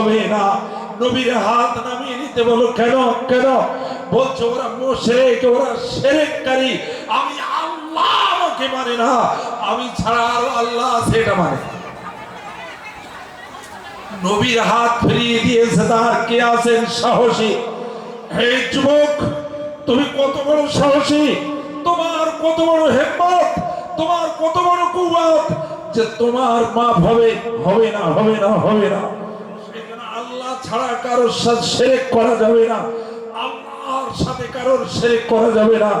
হবে না। নবীর হাত নামিয়ে নিতে বলো, কেন কেন? ওরা মোশরেক ওরা আমি আল্লাহ আমাকে মানে না, আমি ছাড়া আর আল্লাহ সেটা মানে। নবীর হাত ফিরিয়ে দিয়েছে তার কে আছেন? সাহসী। হে যুবক, তুমি কত বড় সাহসী। তোমার কত বড় হেম্মত তোমার কত বড় কুয়াত যে তোমার মাপ হবে হবে না হবে না হবে না। ছাড়া কারোর সাথে করা যাবে না। সাথে কারোর করা যাবে না।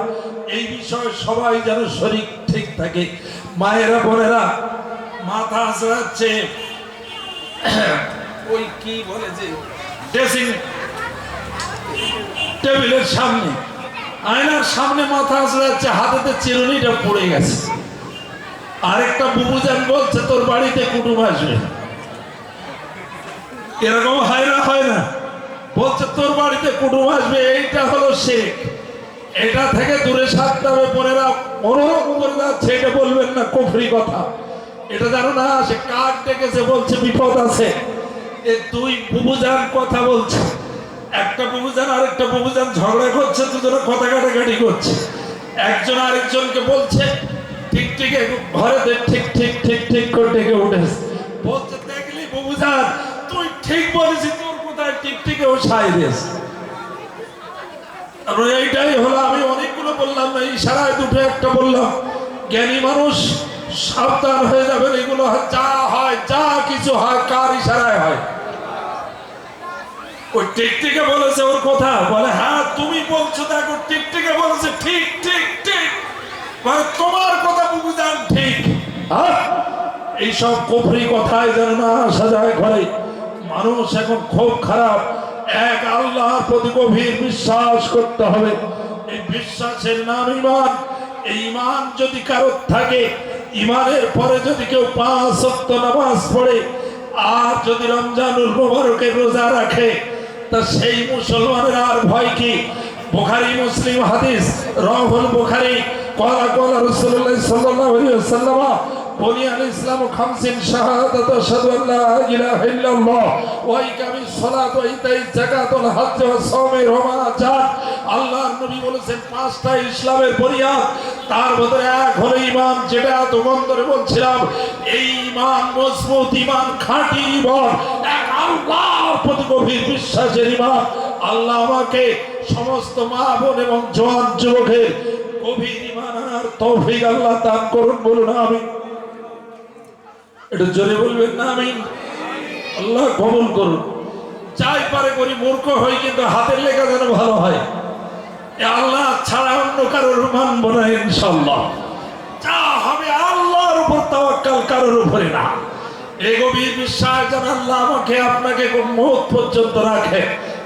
এই বিষয়ে সবাই যেন শরীর ঠিক থাকে। মায়েরা বোনেরা, মাথা আসরাচ্ছে ওই কি বলে যে ড্রেসিং টেবিলের সামনে। আয়নার সামনে মাথা আসলে যাচ্ছে হাতেতে চিরুনিটা পড়ে গেছে। আরেকটা বুবুজান বলছে, তোর বাড়িতে কুটুম আসবে। এরকম হয় না হয় না। বলছে, তোর বাড়িতে কুটুম আসবে, এইটা হলো শেখ। এটা থেকে দূরে সাতটা হবে বোনেরা অনুরোধ করে যাচ্ছে এটা বলবেন না, কফরি কথা। এটা জানো না, সে কাক ডেকেছে, বলছে, বিপদ আছে। এ দুই বুবুজান কথা বলছে। একটা বুবুজান, আরেকটা বুবুজান ঝগড়া করছে, দুজনে কথা কাটাকাটি করছে। একজন আরেকজনকে বলছে, ঠিক ঠিক ঘরে ঠিক ঠিক ঠিক ঠিক করে ডেকে উঠেছে। বলছে, দেখলি বুবুজান ঠিক বলেছি, তোর কোথায় ঠিকে ও সাই দিয়েছে এইটাই হলো, আমি অনেকগুলো বললাম, না, ইশারায় দুটো একটা বললাম, জ্ঞানী মানুষ সাবধান হয়ে যাবেন, এগুলো যা হয়, যা কিছু হয়, কার ইশারায় হয়। ওই টিকটিকে বলেছে ওর কথা, বলে হ্যাঁ তুমি বলছো, দেখো, টিকটিকে বলেছে, ঠিক ঠিক ঠিক। মানে তোমার কথা বুঝান ঠিক। হ্যাঁ? এইসব কফরি কথায় যেন না আসা যায় ঘরে। মানুষ এখন খুব খারাপ। এক আল্লাহর প্রতি গভীর বিশ্বাস করতে হবে। এই বিশ্বাসের নাম ইমান এই ইমান যদি কারোর থাকে ইমানের পরে যদি কেউ পাঁচ সত্য নামাজ পড়ে, আর যদি রমজানুল মোবারকের রোজা রাখে, তা সেই মুসলমানের আর ভয় কি? বোখারি, মুসলিম হাদিস রহুল বোখারি, কলা কলা রসুল্লাহ সাল্লাহ সাল্লামা বলি আল ইসলাম খামসিন শাহাদাত আশহাদু আল্লা ইলাহা ইল্লাল্লাহ। ওয়া ইকামিস সালাত ওয়া ইতাই যাকাত ওয়াল ওয়া রমাজান আল্লাহর নবী বলেছেন পাঁচটা ইসলামের বুনিয়াদ তার ভিতরে এক হলো ঈমান, যেটা তখন ধরে বলছিলাম, এই ঈমান মজবুত, ঈমান খাঁটি ঈমান। এক আল্লাহর প্রতি গভীর বিশ্বাসের ঈমান। আল্লাহ আমাকে সমস্ত মা বোন এবং জোয়ান যুবকের গভীর ইমান তৌফিক আল্লাহ দান করুন, বলুন আমি একটু জোরে বলবেন না আমি আল্লাহ কবুল করুন। যাই পারে করি, মূর্খ হই, কিন্তু হাতের লেখা যেন ভালো হয়। আল্লাহ ছাড়া অন্য কারোর মানব না ইনশাল্লাহ যা হবে আল্লাহর উপর তাওয়াক্কাল, কারোর উপরে না। এই গভীর বিশ্বাস যেন আল্লাহ আমাকে, আপনাকে মুখ পর্যন্ত রাখে।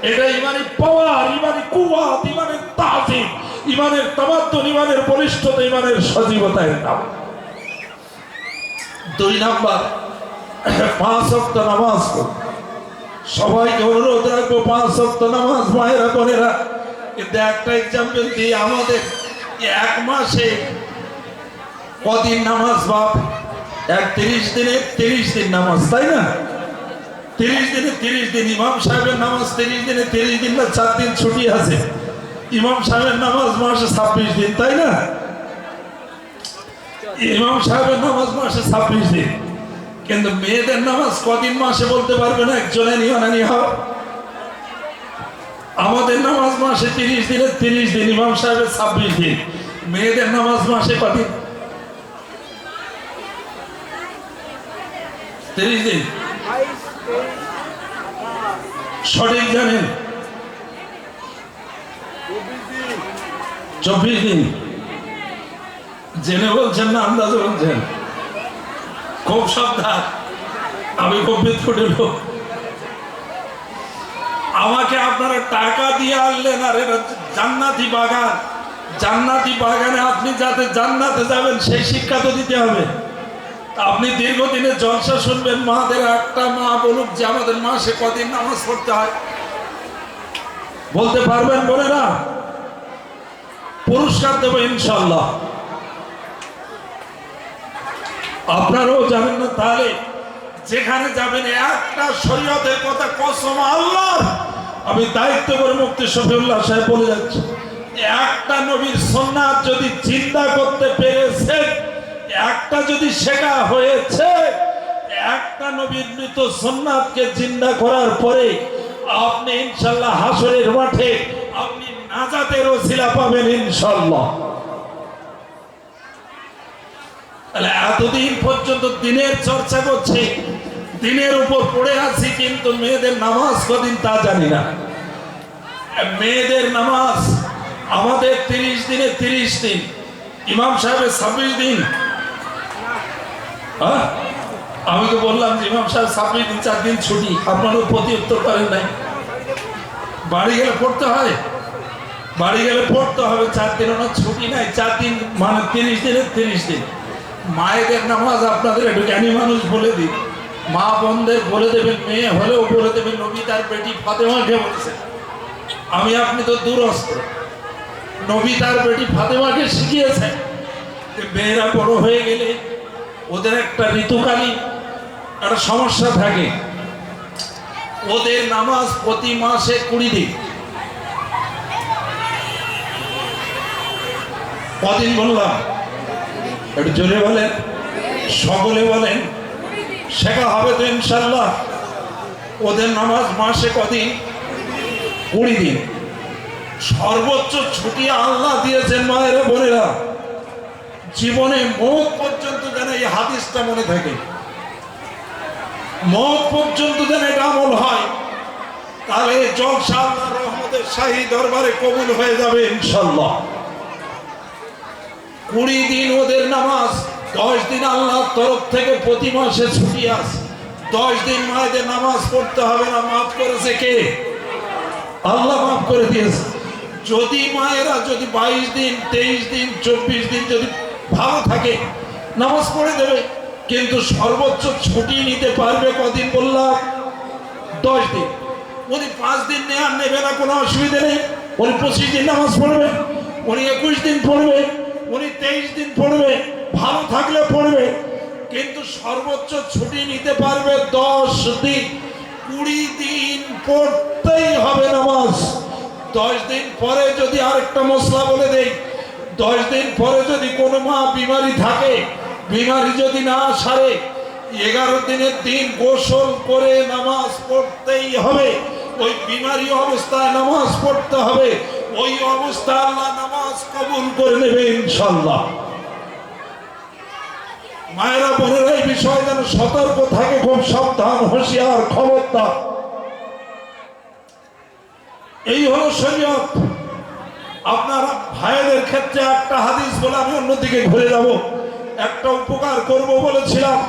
এটা ইমানি পাওয়ার ইমানি কুয়াত, ইমানের তাজিম ইমানের তামাদ্দুন, ইমানের বলিষ্ঠতা, ইমানের সজীবতার নাম। দুই নাম্বার, পাঁচ অক্ট নামাজ। সবাইকে অনুরোধ রাখব, পাঁচ সপ্ত নামাজ মায়েরা, বোনেরা, কিন্তু একটা এক্সাম্পল দিই আমাদের এক মাসে কদিন নামাজ বাপ? এক তিরিশ দিনে তিরিশ দিন নামাজ, তাই না? তিরিশ দিনে তিরিশ দিন, ইমাম সাহেবের নামাজ তিরিশ দিনে তিরিশ দিন না চার দিন ছুটি আছে। ইমাম সাহেবের নামাজ মাসে ছাব্বিশ দিন, তাই না? ইমাম সাহেবের নামাজ মাসে ছাব্বিশ দিন। কিন্তু মেয়েদের নামাজ কদিন মাসে বলতে পারবে না? একজনে নিও না নিও। আমাদের নামাজ মাসে তিরিশ দিনের তিরিশ দিন, ইমাম সাহেবের ছাব্বিশ দিন। মেয়েদের নামাজ মাসে কদিন? তিরিশ দিন। সঠিক জানেন? চব্বিশ দিন। জেনে বলছেন না, আন্দাজে বলছেন। খুব সাবধান। আমি খুব বিস্ফুটের লোক আমাকে আপনারা টাকা দিয়ে আনলেন, আর এটা জান্নাতি বাগান। জান্নাতি বাগানে আপনি যাতে জান্নাতে যাবেন, সেই শিক্ষা তো দিতে হবে। আপনি দীর্ঘদিনের জলসা শুনবেন, মাদের একটা মা বলুক যে আমাদের মাসে কদিন নামাজ পড়তে হয়। বলতে পারবেন বলে না। পুরস্কার দেবো ইনশাল্লাহ। আপনারাও জানেন না তাহলে? যেখানে যাবেন, একটা শরীয়তের কথা কসম আল্লাহ আমি দায়িত্ব করে মুক্তি শফিউল্লাহ সাহেব বলে যাচ্ছি। একটা নবীর সন্ন্যাত যদি চিন্তা করতে পেরেছেন একটা যদি শেখা হয়েছে, একটা নবীর মৃত সন্ন্যাতকে চিন্তা করার পরে আপনি ইনশাল্লাহ হাসরের মাঠে আপনি নাজাতের ওসিলা পাবেন ইনশাল্লাহ। তাহলে এতদিন পর্যন্ত দিনের চর্চা করছে, দিনের উপর পড়ে আছি কিন্তু মেয়েদের নামাজ কদিন তা জানি না। মেয়েদের নামাজ আমাদের তিরিশ দিনে তিরিশ দিন, ইমাম সাহেবের ছাব্বিশ দিন। হ্যাঁ? আমি তো বললাম যে ইমাম সাহেব ছাব্বিশ দিন, চার দিন ছুটি আপনারও প্রতি উত্তর করেন নাই। বাড়ি গেলে পড়তে হয়, বাড়ি গেলে পড়তে হবে, চার দিন ওনার ছুটি নাই, চার দিন মানে তিরিশ দিনের তিরিশ দিন। মায়েদের নামাজ আপনাদের একটু জ্ঞানী মানুষ বলে দিন। মা বোনদের বলে দেবেন, মেয়ে হলেও বলে দেবেন, নবী তার বেটি ফাতেমাকে বলেছেন আমি, আপনি তো দূরস্থ নবী তার বেটি ফাতেমাকে শিখিয়েছেন যে মেয়েরা বড় হয়ে গেলে ওদের একটা ঋতুকালীন একটা সমস্যা থাকে। ওদের নামাজ প্রতি মাসে কুড়ি দিন। কদিন বললাম? একটু জোরে বলেন, সকলে বলেন, শেখা হবে তো ইনশাল্লাহ ওদের নামাজ মাসে কদিন? কুড়ি দিন। সর্বোচ্চ ছুটি আল্লাহ দিয়েছেন মায়েরা বোনেরা। জীবনে মত পর্যন্ত যেন এই হাদিসটা মনে থাকে। মত পর্যন্ত যেন এটা আমল হয়, তাহলে জলসা আল্লাহ রহমতের শাহী দরবারে কবুল হয়ে যাবে ইনশাল্লাহ কুড়ি দিন ওদের নামাজ, দশ দিন আল্লাহর তরফ থেকে প্রতি মাসে ছুটি আছে। দশ দিন মায়েদের নামাজ পড়তে হবে না, মাফ করেছে কে? আল্লাহ মাফ করে দিয়েছে। যদি মায়েরা যদি বাইশ দিন, তেইশ দিন, চব্বিশ দিন যদি ভালো থাকে, নামাজ পড়ে দেবে, কিন্তু সর্বোচ্চ ছুটি নিতে পারবে কদিন বললাম? দশ দিন। উনি পাঁচ দিন নেওয়ার নেবে না, কোনো অসুবিধা নেই। উনি পঁচিশ দিন নামাজ পড়বে, উনি একুশ দিন পড়বে উনি তেইশ দিন পড়বে, ভালো থাকলে পড়বে, কিন্তু সর্বোচ্চ ছুটি নিতে পারবে দশ দিন। কুড়ি দিন পড়তেই হবে নামাজ। দশ দিন পরে যদি আরেকটা মশলা বলে দেই, দশ দিন পরে যদি কোনো মা বিমারি থাকে, বিমারি যদি না সারে, এগারো দিনের দিন গোসল করে নামাজ পড়তেই হবে। ওই বিমারি অবস্থায় নামাজ পড়তে হবে। ওই অবস্থায় আল্লাহ নামাজ কবুল করে নেবে ইনশাল্লাহ মায়েরা বোনেরা, এই বিষয়ে যেন সতর্ক থাকে, খুব সাবধান, হুঁশিয়ার খবরদার এই হলো শরীয়ত। আপনার ভাইদের ক্ষেত্রে একটা হাদিস বলে আমি অন্যদিকে ঘুরে যাব। একটা উপকার করব বলেছিলাম।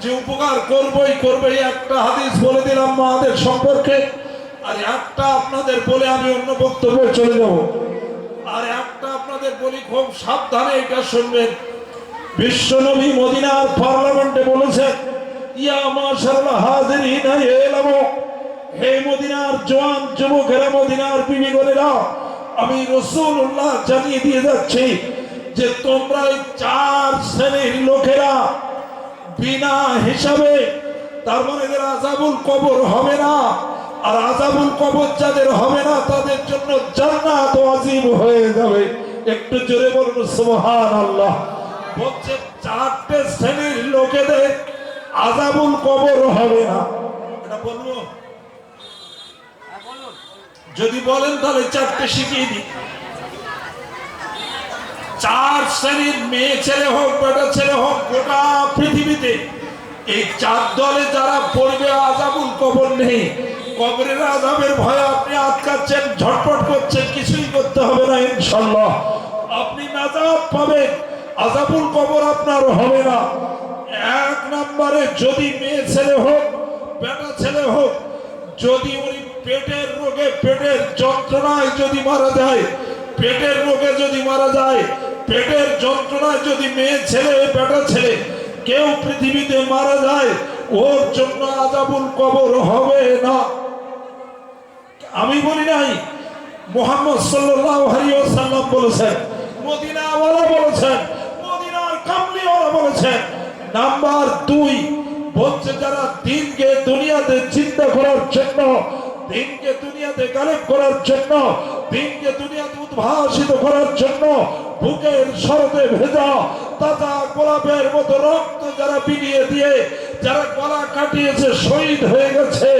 যে উপকার করবই করবই একটা হাদিস বলে দিলাম মাদের সম্পর্কে। আর একটা আপনাদের বলে আমি অন্য বক্তব্যে চলে যাব। আর একটা আপনাদের বলি খুব সাবধানে এটা শুনবেন। বিশ্বনবী মদিনার পার্লামেন্টে বলেছেন ইয়া মাশাআল্লাহ হাজিরিনা এলামো হে মদিনার জওয়ান যুবকেরা, মদিনার বিবিগণেরা, আমি রসুল্লাহ জানিয়ে দিয়ে যাচ্ছি যে তোমরা এই চার শ্রেণির লোকেরা বিনা হিসাবে, তার মানে এদের আজাবুল কবর হবে না। আর আজাবুল কবর যাদের হবে না, তাদের জন্য জান্নাত ওয়াজিব হয়ে যাবে। একটু জোরে বলুন সুবহান আল্লাহ বলছে, চারটে শ্রেণির লোকেদের আজাবুল কবর হবে না। এটা বলব? যদি বলেন, তাহলে চারটে শিখিয়ে দিই। চার শ্রেণির মেয়ে ছেলে হোক, বেটা ছেলে হোক, গোটা পৃথিবীতে এই চার দলে যারা পড়বে, আজাবুল কবর নেই। কবরের আজাবের ভয়ে আপনি আটকাচ্ছেন ঝটপট করছেন, কিছুই করতে হবে না ইনশাল্লাহ আপনি নাজাব পাবেন আজাবুল কবর আপনার হবে না। এক নম্বরে যদি মেয়ে ছেলে হোক, বেটা ছেলে হোক, যদি উনি পেটের রোগে, পেটের যন্ত্রণায় যদি মারা যায়, পেটের রোগে যদি মারা যায়, পেটের যন্ত্রণায় যদি মেয়ে ছেলে, বেটা ছেলে কেউ পৃথিবীতে মারা যায়, ওর জন্য আজাবুল কবর হবে না। আমি বলি নাই, মোহাম্মদ ওয়াসাল্লাম বলেছেন, মদিনাওয়ালা বলেছেন, মদিনার কামলিওয়ালা বলেছেন, নাম্বার দুই বলছে যারা দিনকে দুনিয়াতে চিন্তা করার জন্য, দিনকে দুনিয়াতে কালেক্ট করার জন্য, দিনকে দুনিয়াতে উদ্ভাসিত করার জন্য, বুকের শরতে ভেজা তাজা গোলাপের মতো রক্ত যারা বিলিয়ে দিয়ে, যারা গলা কাটিয়েছে, শহীদ হয়ে গেছে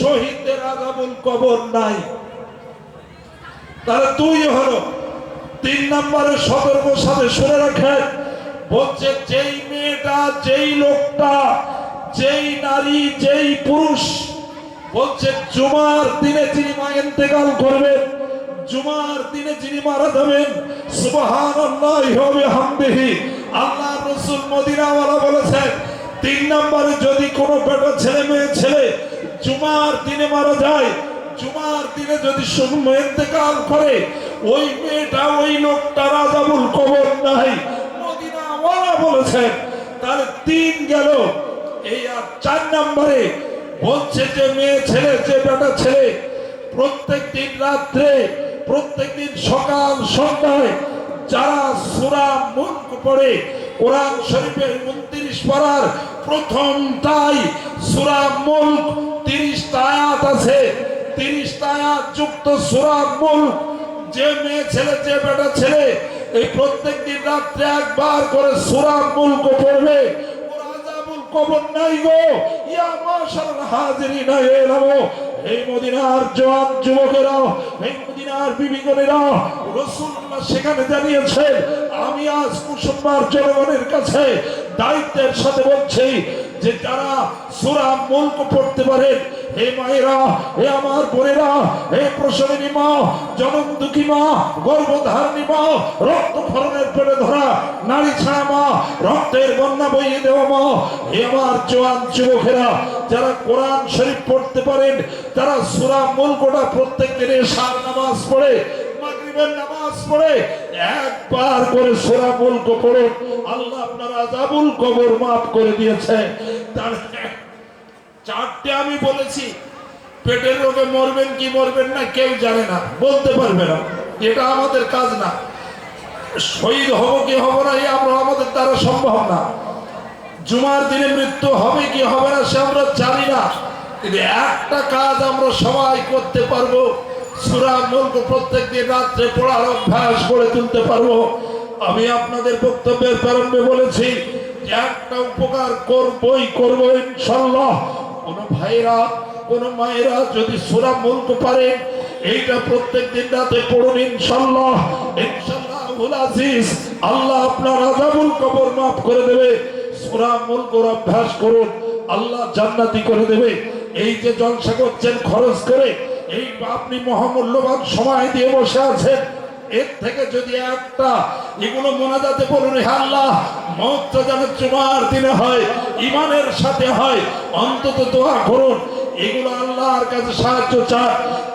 শহীদদের আগামন কবর নাই। তাহলে দুই হলো তিন নম্বরে সতর্ক সাথে শুনে রাখেন, বলছে যেই মেয়েটা, যেই লোকটা, যেই নারী, যেই পুরুষ, বলছে জুমার দিনে যিনি মা ইন্তেকাল করবেন, জুমার দিনে যিনি মারা যাবেন, সুবহানাল্লাহ হবে হামদিহি আল্লাহ রসুল মদিনাওয়ালা বলেছেন, তিন নম্বরে যদি কোনো বেটা ছেলে, মেয়ে ছেলে জুমার দিনে মারা যায়, জুমার দিনে যদি ইন্তেকাল করে, ওই মেয়েটা, ওই লোকটা রাজাবুল কবর নাই, মদিনাওয়ালা বলেছেন। তাহলে তিন গেল, এই আর চার নম্বরে বলছে যে মেয়ে ছেলে, যে বেটা ছেলে প্রত্যেক দিন রাত্রে প্রত্যেক দিন সকাল, সন্ধ্যায় যারা সুরা মুল্ক পড়ে কোরআন শরীফের উনত্রিশ পারার প্রথমটাই সুরা মুল্ক, তিরিশটা আয়াত আছে। তিরিশ আয়াত যুক্ত সুরা মুল্ক। যে মেয়ে ছেলে, যে বেটা ছেলে, এই প্রত্যেক দিন রাত্রে একবার করে সুরা মুল্ক পড়বে। কবর নাই গো। ইয়া মাশাআল্লাহ হাজিরিনা এলামো এই মদিনার জওয়ান যুবকেরা, এই মদিনার বিবিগণেরা রাসূলুল্লাহ সেখানে জানিয়েছেন, আমি আজ মুসলমান জনগণের কাছে দায়িত্বের সাথে বলছি যে যারা সুরা মুল্ক পড়তে পারেন হে মায়েরা, হে আমার বোনেরা, হে প্রসবিনী মা, জনম দুঃখী মা, গর্ভধারণী মা রক্ত ফলনের পেটে ধরা নারী ছাড়া মা, রক্তের বন্যা বইয়ে দেওয়া মা, হে আমার জোয়ান যুবকেরা, যারা কোরআন শরীফ পড়তে পারেন, তারা সুরা মুলকোটা প্রত্যেক দিনে সার নামাজ পড়ে মাগরিবের নামাজ পড়ে, একবার করে সূরা আল্লাহ আপনার আযাবুল কবর মাফ করে দিয়েছে। তার চারটে আমি বলেছি, পেটের রোগে মরবেন কি মরবেন না কেউ জানে না, বলতে পারবে না। এটা আমাদের কাজ না। শহীদ হব কি হব না আমরা আমাদের দ্বারা সম্ভব না। জুমার দিনে মৃত্যু হবে কি হবে না, সে আমরা জানি না। কিন্তু একটা কাজ আমরা সবাই করতে পারব। সুরা মুল্ক প্রত্যেক দিন রাত্রে পড়ার অভ্যাস করে তুলতে পারব। আমি আপনাদের বক্তব্যের প্রারম্ভে বলেছি যে একটা উপকার করবই করব ইনশাল্লাহ কোন ভাইরা, কোন মায়েরা যদি সুরা মুল্ক পারে, এইটা প্রত্যেক দিন রাতে পড়ুন ইনশাল্লাহ ইনশাল্লাহ আজিজ, আল্লাহ আপনার আজাবুল কবর মাফ করে দেবে। সুরা মুলকর অভ্যাস করুন, আল্লাহ জান্নাতি করে দেবে। এই যে জলসা করছেন খরচ করে এই আপনি মহামূল্যবান সময় দিয়ে বসে আছেন এর থেকে যদি একটা, এগুলো মোনাজাতে বলুন, হে আল্লাহ যেন জুমার দিনে হয় ইমানের সাথে হয়, অন্তত দোয়া করুন। এগুলো আল্লাহর কাছে সাহায্য চান।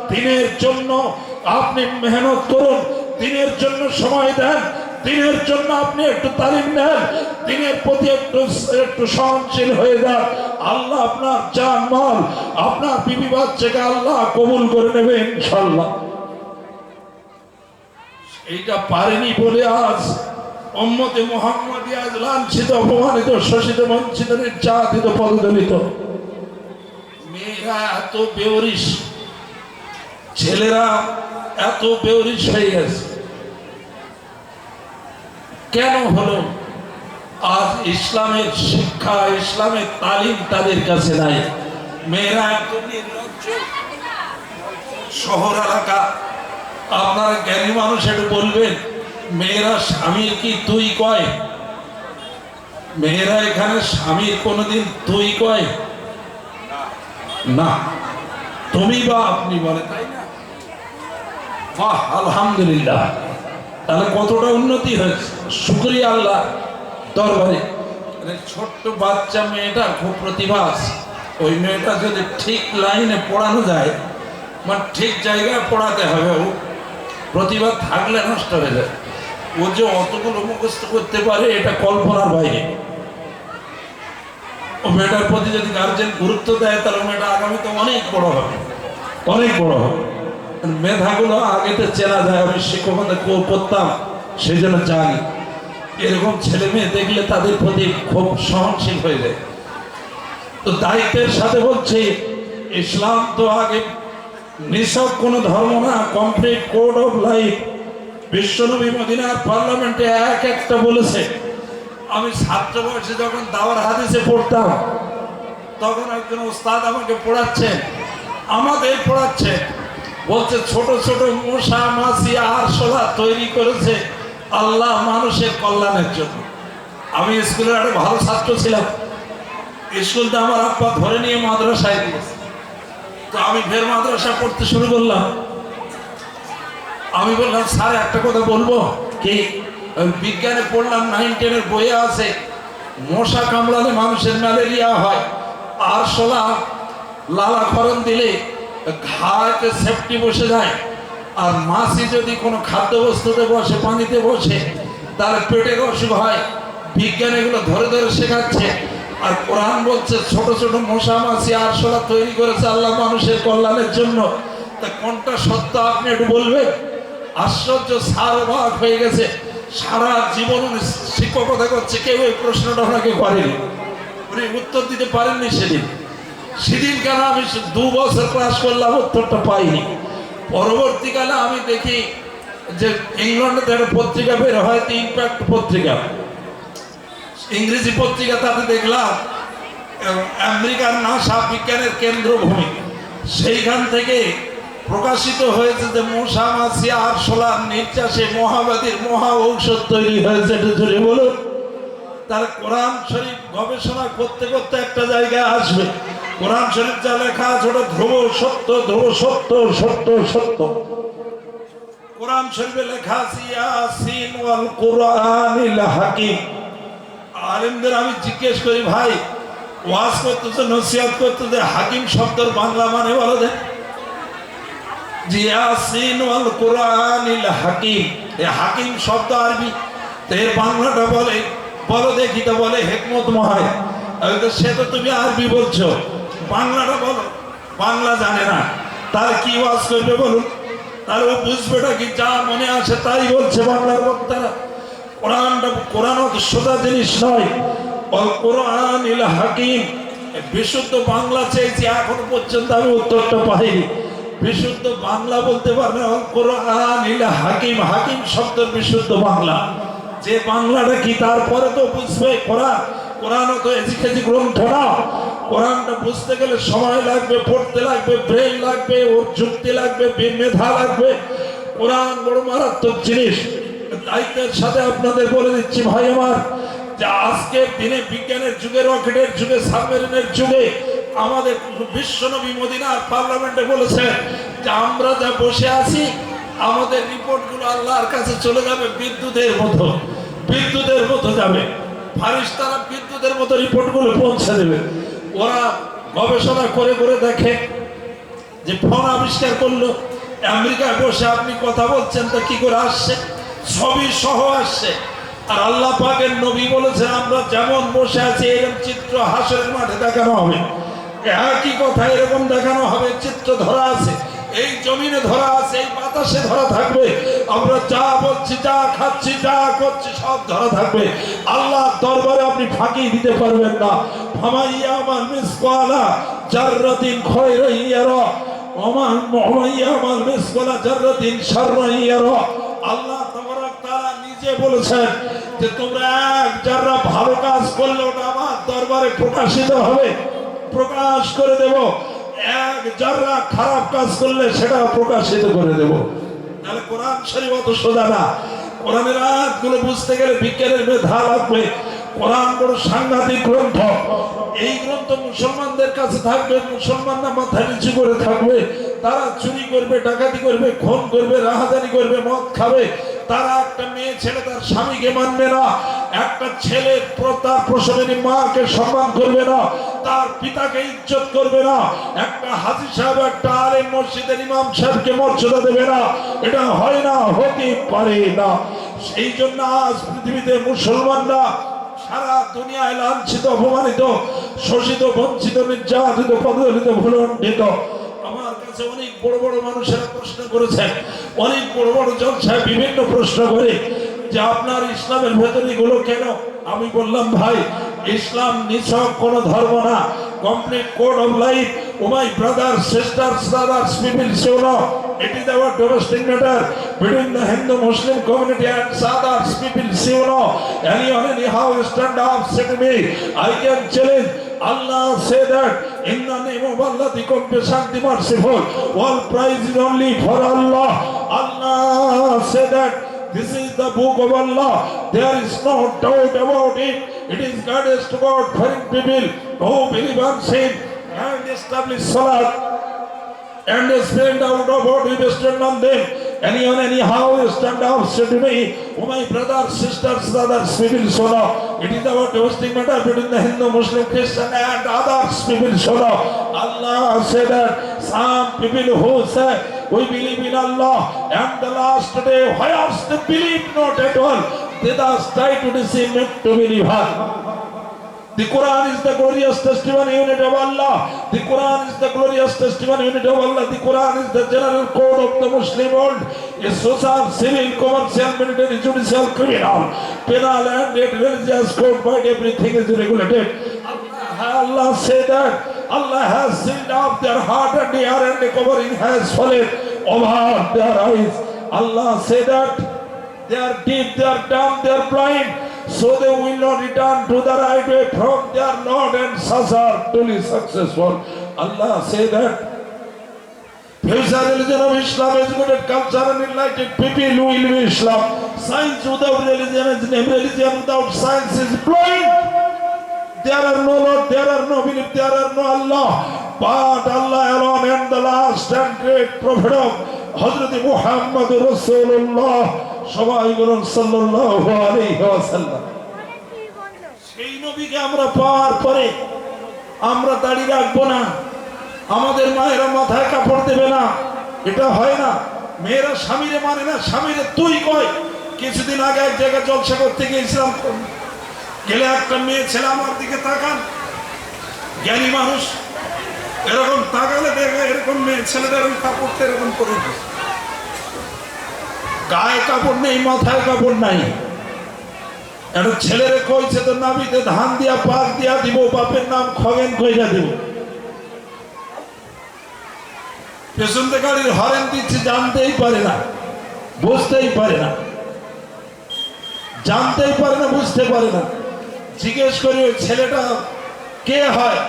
দিনের জন্য আপনি মেহনত করুন। দিনের জন্য সময় দেন। দিনের জন্য আপনি একটু তালিম নেন। দিনের প্রতি একটু একটু সহনশীল হয়ে যান। আল্লাহ আপনার জান মাল আপনার বিবি বাচ্চাকে আল্লাহ কবুল করে নেবে ইনশাল্লাহ এইটা পারেনি বলে আজ অম্মতে মোহাম্মদ আজ লাঞ্ছিত, অপমানিত, শোষিত, বঞ্চিত, নির্যাতিত, পদদলিত। মেয়েরা এত বেউরিস ছেলেরা এত বেউরিস হয়ে গেছে। কেন হলো? আজ ইসলামের শিক্ষা, ইসলামের তালিম তাদের কাছে নাই। মেয়েরা, শহর এলাকা, আপনারা জ্ঞানী মানুষ একটু বলবেন, মেয়েরা, স্বামীর কি তুই কয়? মেয়েরা এখানে, স্বামীর কোনোদিন তুই কয়? না। তুমি বা আপনি বলে, তাই না? বাহ, আলহামদুলিল্লাহ। তাহলে কতটা উন্নতি হয়েছে? শুক্রিয়া আল্লাহ। দরবারে। মানে ছোট্ট বাচ্চা মেয়েটা খুব প্রতিভা ওই মেয়েটা যদি ঠিক লাইনে পড়ানো যায় মানে ঠিক জায়গায় পড়াতে হবে ও। প্রতিভা থাকলে নষ্ট হয়ে যায়। ও যে অতগুলো মুখস্থ করতে পারে, এটা কল্পনার বাইরে। ও মেয়েটার প্রতি যদি গার্জেন গুরুত্ব দেয়, তাহলে মেয়েটা আগামীতে অনেক বড় হবে। অনেক বড় হবে। মেধাগুলো আগেতে চেনা যায়, আমি শিক্ষকতা করতাম সেই জন্য জানি। এরকম ছেলে মেয়ে দেখলে তাদের প্রতি খুব সহনশীল হয়ে যায়। তো দায়িত্বের সাথে বলছি, ইসলাম তো আগে নিছক কোনো ধর্ম না কমপ্লিট কোড অফ লাইফ বিশ্বনবী মদিনার পার্লামেন্টে এক একটা বলেছে, আমি ছাত্র বয়সে যখন দাওয়ার হাদিসে পড়তাম, তখন একজন ওস্তাদ আমাকে পড়াচ্ছে, আমাদের পড়াচ্ছে, বলছে ছোট ছোট মশা মাছি আর সোলা তৈরি করেছে আল্লাহ মানুষের কল্যাণের জন্য। আমি স্কুলের একটা ভালো ছাত্র ছিলাম। স্কুলটা আমার আব্বা ধরে নিয়ে মাদ্রাসায় দিয়েছে। তো আমি ফের মাদ্রাসা পড়তে শুরু করলাম। আমি বললাম, স্যার, একটা কথা বলব? কি? বিজ্ঞানে পড়লাম নাইন টেনের বইয়ে আছে, মশা কামড়ালে মানুষের ম্যালেরিয়া হয়, আর শোলা, লালা খরণ দিলে ঘাড়ে সেফটি বসে যায়। আর মাছি যদি কোনো খাদ্যবস্তুতে বসে, পানিতে বসে তাহলে পেটের অসুখ হয়, বিজ্ঞান এগুলো ধরে ধরে শেখাচ্ছে। আর কোরআন বলছে, ছোট ছোট মশা মাছি আরশোলা তৈরি করেছে আল্লাহ মানুষের কল্যাণের জন্য। তা কোনটা সত্য আপনি একটু বলবেন? আশ্চর্য সার অবাক হয়ে গেছে। সারা জীবন শিক্ষকতা করছে, কেউ এই প্রশ্নটা ওনাকে করেনি। উনি উত্তর দিতে পারেননি সেদিন। সেদিন কেন আমি দু বছর ক্লাস করলাম, উত্তরটা পাইনি। পরবর্তীকালে আমি দেখি যে ইংল্যান্ডে একটা পত্রিকা বের হয় ইম্প্যাক্ট পত্রিকা। ইংরেজি পত্রিকা তাতে দেখলাম আমেরিকার নাসা বিজ্ঞানের কেন্দ্রভূমি। সেইখান থেকে প্রকাশিত হয়েছে যে মশা মাছি আর সোলার নির্যাসে মহাবাদীর মহা ঔষধ তৈরি হয়েছে এটা জুড়ে বলুন। তার কোরআন শরীফ গবেষণা করতে করতে একটা জায়গায় আসবে। কোরআন শরীফ যা লেখা আছে ওটা ধ্রুব সত্য ধ্রুব সত্য সত্য সত্য। কোরআন শরীফে লেখা আছে, ইয়াসিন ওয়াল কুরআনিল হাকিম। আলেমদের আমি জিজ্ঞেস করি, ভাই, ওয়াজ করতেছে, নসিহত করতেছে, হাকিম শব্দের বাংলা মানে বলো দেন। ইয়াসিন ওয়াল কুরআনিল হাকিম। এই হাকিম শব্দ আরবি। তো বাংলাটা বলে, বলো দেখি তো বলে, হেকমত মহায়। সে তো তুমি আরবি বলছো। বাংলাটা বলো। বাংলা জানে না। তার কি ওয়াজ করবে বলুন? তাহলে ও বুঝবেটা কি, যা মনে আছে তাই বলছে বাংলার বক্তারা। কোরআনটা, কোরআন সোজা জিনিস নয়। কোরআন ইল হাকিম। বিশুদ্ধ বাংলা চেয়েছি, এখনও পর্যন্ত আমি উত্তরটা পাইনি। বিশুদ্ধ বাংলা বলতে পারবে কোরআন ইল হাকিম। হাকিম শব্দের বিশুদ্ধ বাংলা। যে বাংলাটা কি, তারপরে তো বুঝবে কোরআন। কোরআনও তো এজিকেজি গ্রন্থ না। কোরআনটা বুঝতে গেলে সময় লাগবে, পড়তে লাগবে ব্রেন লাগবে, ওর যুক্তি লাগবে মেধা লাগবে। কোরআন বড় মারাত্মক জিনিস। দায়িত্বের সাথে আপনাদের বলে দিচ্ছি ভাই আমার, যে আজকের দিনে বিজ্ঞানের যুগে, রকেটের যুগে, সাবমেরিনের যুগে, আমাদের বিশ্বনবী মদিনার পার্লামেন্টে বলেছে যে আমরা যা বসে আছি, আমাদের রিপোর্টগুলো আল্লাহর কাছে চলে যাবে, বিদ্যুতের মতো বিদ্যুতের মতো যাবে। ফারিস তারা বিদ্যুতের মতো রিপোর্টগুলো পৌঁছে দেবে। ওরা গবেষণা করে করে দেখে যে ফোন আবিষ্কার করল। আমেরিকায় বসে আপনি কথা বলছেন, তো কি করে আসছে? ছবি সহ আসছে। আর আল্লাহ পাকের নবী বলেছেন, আমরা যেমন বসে আছি, এরকম চিত্র হাসের মাঠে দেখানো হবে। একই কথা এরকম দেখানো হবে, চিত্র ধরা আছে। এই জমিনে ধরা আছে, এই বাতাসে ধরা থাকবে। আমরা যা বলছি, যা খাচ্ছি, যা করছি, সব ধরা থাকবে। আল্লাহ দরবারে আপনি ফাঁকি দিতে পারবেন না। ফামাইয়া আমার মিসকালা জাররাতিন খয়রাইয়ারা ওমান মুহাইয়া আমার মিসকালা জাররাতিন শাররাইয়ারা আল্লাহ তাবারক তাআলা নিজে বলেছেন যে, তোমরা এক যারা ভালো কাজ করলে ওটা আমার দরবারে প্রকাশিত হবে। প্রকাশ করে দেব। এক যারা খারাপ কাজ করলে সেটা প্রকাশিত করে দেব। তাহলে কোরআন শরীফ অত সোজা না। কোরআনের আয়াতগুলো বুঝতে গেলে বিজ্ঞানের মেধা লাগবে। কোরআন বড় সাংঘাতিক গ্রন্থ। এই গ্রন্থ মুসলমানদের কাছে থাকবে, মুসলমানরা মাথা নিচু করে থাকবে। তারা চুরি করবে, ডাকাতি করবে, খুন করবে, রাহাজানি করবে, মদ খাবে। তারা একটা মেয়ে ছেলে তার স্বামীকে মানবে না। একটা ছেলে তার প্রসবের মাকে সম্মান করবে না। তার পিতাকে ইজ্জত করবে না। একটা হাজি সাহেব, একটা আলেম মসজিদের ইমাম সাহেবকে মর্যাদা দেবে না। এটা হয় না, হতে পারে না। সেই জন্য আজ পৃথিবীতে মুসলমানরা সারা দুনিয়ায় লাঞ্ছিত শোষিত, বঞ্চিত আমার কাছে অনেক বড় বড় মানুষেরা প্রশ্ন করেছেন। অনেক বড় বড় বিভিন্ন প্রশ্ন করে। যে আপনার ইসলামের ভেতরে এগুলো কেন আমি বললাম ভাই ইসলাম নিছক কোনো ধর্ম না of life. Oh, my brothers, sisters, brothers, people, so now, it is our domestic matter between the Hindu Muslim community and others, people, so now, anyone, anyhow, stand up, say to me, I can challenge. Allah say that in the name of Allah, the compassion, the merciful, all praise is only for Allah. Allah say that this is the book of Allah. There is no doubt about it. It is guidance to God for people who believe on sin and establish salat and spend out of what we bestowed on them. Anyone, anyhow, stand up, say to me, oh my brothers, sisters, brothers, people, so it is our domestic matter between the Hindu, Muslim, Christian, and others, people, so now. Allah said that some people who say, we believe in Allah, and the last day, whereas they believe not at all, they thus try to deceive me to believe her. The Quran is the glorious testimony unit of Allah. The Quran is the glorious testimony unit of Allah. The Quran is the general code of the Muslim world. A social, civil, commercial, military, judicial, criminal, penal, and religious code, but everything is regulated. Allah say that Allah has sealed up their heart and ear and covering has fallen over their eyes. Allah say that they are deep, they are dumb, they are blind, so they will not return to the right way from their Lord and suffer truly successful. Allah say that Future religion of Islam, is educated culture and enlightened people will be Islam. Science without religion is religion without science is blind. There are no Lord, there are no belief, there are no Allah, but Allah alone and the last and great prophet of Hazrat Muhammad Rasulullah সবাই বলুন সাল্লাল্লাহু আলাইহি ওয়াসাল্লাম সেই নবীকে আমরা পাওয়ার পরে আমরা দাড়ি রাখব না আমাদের মায়েরা মাথায় কাপড় দেবে না এটা হয় না মেয়েরা স্বামীরে মানে না স্বামীরে তুই কয় কিছুদিন আগে এক জায়গায় জলসা করতে গিয়েছিলাম গেলে একটা মেয়ে ছেলে আমার দিকে তাকান। জ্ঞানী মানুষ, এরকম তাকালে দেখবে এরকম মেয়ে ছেলেদের এরকম কাপড়টা এরকম করে। গায়ে কাপড় নেই, মাথায় কাপড় নাই। একটা ছেলেরে কইছে তো নাবিতে ধান দিয়া পাক দিয়া দিব, বাপের নাম খগেন কইরা দিব। পেছন থেকে গাড়ির হরেন দিচ্ছে, জানতেই পারে না, বুঝতেই পারে না। জানতেই পারে না, বুঝতে পারে না। জিজ্ঞেস করি ওই ছেলেটা কে হয়?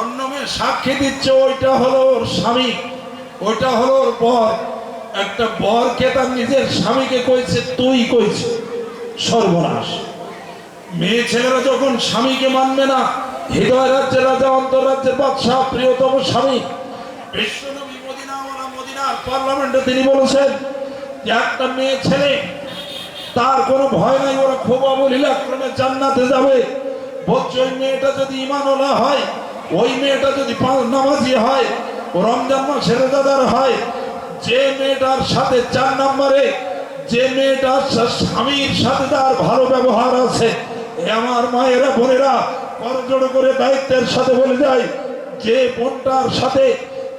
অন্য মেয়ে সাক্ষী দিচ্ছে, ওইটা হলো ওর স্বামী, ওইটা হলো ওর বর। একটা বরকে তার নিজের স্বামীকে কইছে, তুই কইছে, সর্বনাশ। মেয়ে ছেলেরা যখন স্বামীকে মানবে না, হৃদয় রাজ্যের রাজা অন্তরাজ্যের বাদশাহ, প্রিয়তম স্বামী, বিশ্বনবী মদিনাওয়ালা মদিনার পার্লামেন্টে তিনি বলেছেন যে, একটা মেয়ে ছেলে তার কোনো ভয় নাই, ওরা খুব অবলীলা ক্রমে জান্নাতে যাবে। বলছে মেয়েটা যদি ইমানওয়ালা হয়, ওই মেয়েটা যদি নামাজি হয়, রমজান মাসের রোজাদার হয়, যে মেয়েটার সাথে চার নম্বরে, যে মেয়েটার স্বামীর সাথে তার ভালো ব্যবহার আছে আমার মায়েরা বোনেরা করজোড় করে দায়িত্বের সাথে বলে যায় যে বোনটার সাথে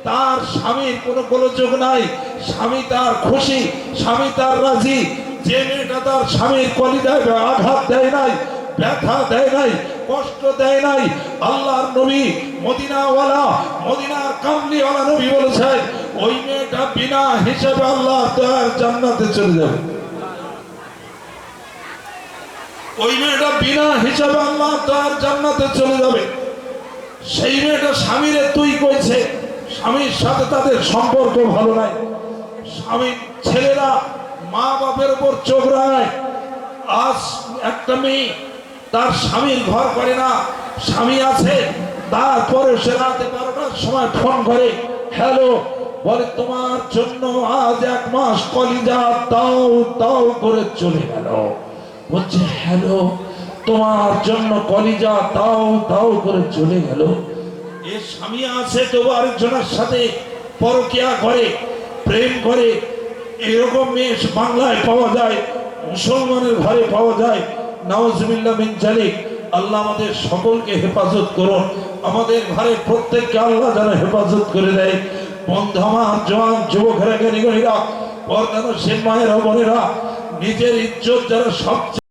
তার স্বামীর কোনো গোলযোগ নাই, স্বামী তার খুশি, স্বামী তার রাজি যে মেয়েটা তার স্বামীর কলিদায় আঘাত দেয় নাই, ব্যথা দেয় নাই, কষ্ট দেয় নাই, আল্লাহর নবী মদিনাওয়ালা, মদিনার কামলিওয়ালা নবী বলেছেন, ওই মেয়েটা বিনা হিসেবে আল্লাহ তার জান্নাতে চলে যাবে। ওই মেয়েটা বিনা হিসাবে আল্লাহ তার জান্নাতে চলে যাবে। সেই মেয়েটা স্বামীরে তুই কইছে, স্বামীর সাথে তাদের সম্পর্ক ভালো নাই। স্বামী ছেলেরা মা বাপের উপর চোখ রায়। আজ একটা মেয়ে তার স্বামীর ঘর করে না, স্বামী আছে, তারপরে সে রাতে বারোটার সময় ফোন করে, হ্যালো, বলে, তোমার জন্য আজ এক মাস কলিজা তাও তাও করে চলে গেল। বলছে, হ্যালো, তোমার জন্য কলিজা তাও তাও করে চলে গেল। এর স্বামী আছে, তবু আরেকজনের সাথে পরকিয়া করে, প্রেম করে এরকম মেয়ে বাংলায় পাওয়া যায়, মুসলমানের ঘরে পাওয়া যায় নওয়াজবিল্লা মিন জালিক, আল্লাহ আমাদের সকলকে হেফাজত করুন। আমাদের ঘরে প্রত্যেককে আল্লাহ যেন হেফাজত করে দেয়। বন্ধমা জওয়ান যুবকেরা জ্ঞানী গণীরা পর্দানো সে মায়েরা, বোনেরা, নিজের ইজ্জত যারা সবচেয়ে